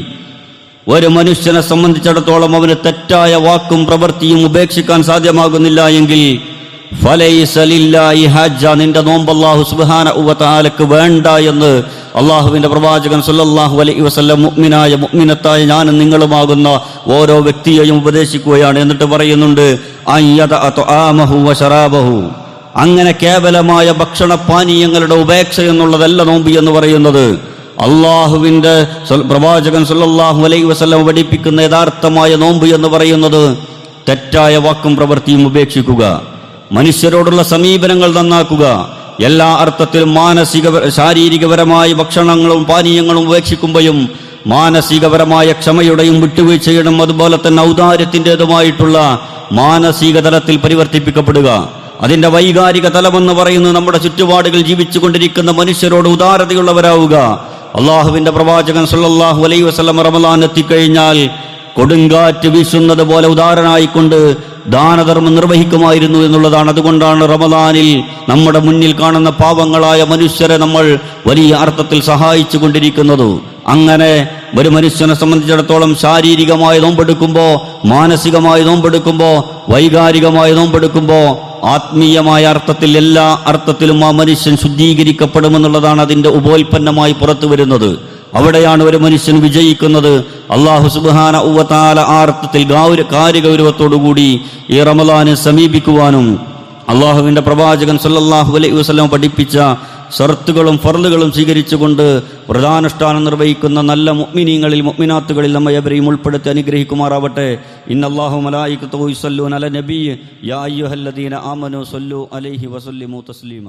ഒരു മനുഷ്യനെ സംബന്ധിച്ചിടത്തോളം അവന് തെറ്റായ വാക്കും പ്രവൃത്തിയും ഉപേക്ഷിക്കാൻ സാധ്യമാകുന്നില്ല എങ്കിൽ നിന്റെ നോമ്പ് അല്ലാഹു സുബ്ഹാനഹു വ വേണ്ട എന്ന് അള്ളാഹുവിന്റെ പ്രവാചകൻ സല്ലല്ലാഹു അലൈഹി വസല്ലം മുഅ്മിനായ മുഗ്മിനത്തായ ഞാനും നിങ്ങളുമാകുന്ന ഓരോ വ്യക്തിയെയും ഉപദേശിക്കുകയാണ് എന്നിട്ട് പറയുന്നുണ്ട് അങ്ങനെ കേവലമായ ഭക്ഷണ പാനീയങ്ങളുടെ ഉപേക്ഷ എന്നുള്ളതല്ല നോമ്പി എന്ന് പറയുന്നത്. അള്ളാഹുവിന്റെ പ്രവാചകൻ സല്ലല്ലാഹു അലൈഹി വസ്ലം പഠിപ്പിക്കുന്ന യഥാർത്ഥമായ നോമ്പ് എന്ന് പറയുന്നത് തെറ്റായ വാക്കും പ്രവൃത്തിയും ഉപേക്ഷിക്കുക മനുഷ്യരോടുള്ള സമീപനങ്ങൾ നന്നാക്കുക എല്ലാ അർത്ഥത്തിലും മാനസിക ശാരീരികപരമായ ഭക്ഷണങ്ങളും പാനീയങ്ങളും ഉപേക്ഷിക്കുമ്പോഴും മാനസികപരമായ ക്ഷമയുടെയും വിട്ടുവീഴ്ചയുടെയും അതുപോലെ തന്നെ ഔദാര്യത്തിന്റെതുമായിട്ടുള്ള മാനസിക തലത്തിൽ പരിവർത്തിപ്പിക്കപ്പെടുക. അതിന്റെ വൈകാരിക തലമെന്ന് പറയുന്നത് നമ്മുടെ ചുറ്റുപാടുകൾ ജീവിച്ചുകൊണ്ടിരിക്കുന്ന മനുഷ്യരോട് ഉദാരതയുള്ളവരാവുക. അള്ളാഹുവിന്റെ പ്രവാചകൻ സല്ലല്ലാഹു അലൈ വസ്ലം റമലാൻ എത്തിക്കഴിഞ്ഞാൽ കൊടുങ്കാറ്റ് വീശുന്നത് പോലെ ഉദാഹരണമായിക്കൊണ്ട് ദാനധർമ്മം നിർവഹിക്കുമായിരുന്നു എന്നുള്ളതാണ്. അതുകൊണ്ടാണ് റമദാനിൽ നമ്മുടെ മുന്നിൽ കാണുന്ന പാവങ്ങളായ മനുഷ്യരെ നമ്മൾ വലിയ അർത്ഥത്തിൽ സഹായിച്ചു കൊണ്ടിരിക്കുന്നത് അങ്ങനെ ഒരു മനുഷ്യനെ സംബന്ധിച്ചിടത്തോളം ശാരീരികമായി നോമ്പെടുക്കുമ്പോൾ മാനസികമായി നോമ്പെടുക്കുമ്പോൾ വൈകാരികമായി നോമ്പെടുക്കുമ്പോൾ ആത്മീയമായ അർത്ഥത്തിൽ എല്ലാ അർത്ഥത്തിലും ആ മനുഷ്യൻ ശുദ്ധീകരിക്കപ്പെടുമെന്നുള്ളതാണ് അതിന്റെ ഉപോൽപ്പന്നമായി പുറത്തു വരുന്നത്. അവിടെയാണ് ഒരു മനുഷ്യൻ വിജയിക്കുന്നത്. അള്ളാഹു സുബാന ഉവതാല ആ അർത്ഥത്തിൽ ഗൗര കാര്യഗൗരവത്തോടുകൂടി ഈ റമലാനെ സമീപിക്കുവാനും അള്ളാഹുവിന്റെ പ്രവാചകൻ സല്ലാഹു അലൈഹി വസല്ലം പഠിപ്പിച്ച ഷർത്തുകളും ഫർലുകളും സ്വീകരിച്ചുകൊണ്ട് വ്രതാനുഷ്ഠാനം നിർവഹിക്കുന്ന നല്ല മുഗ്മിനീങ്ങളിൽ മുഗ്മിനാത്തുകളിൽ നമ്മെ എവരെയും ഉൾപ്പെടുത്തി അനുഗ്രഹിക്കുമാറാവട്ടെ. ഇന്നല്ലാഹു മലായികത്തു യുസല്ലൂന അല നബി. യാ അയ്യുഹല്ലദീന ആമനു സല്ലു അലൈഹി വസല്ലിമു തസ്ലീമ.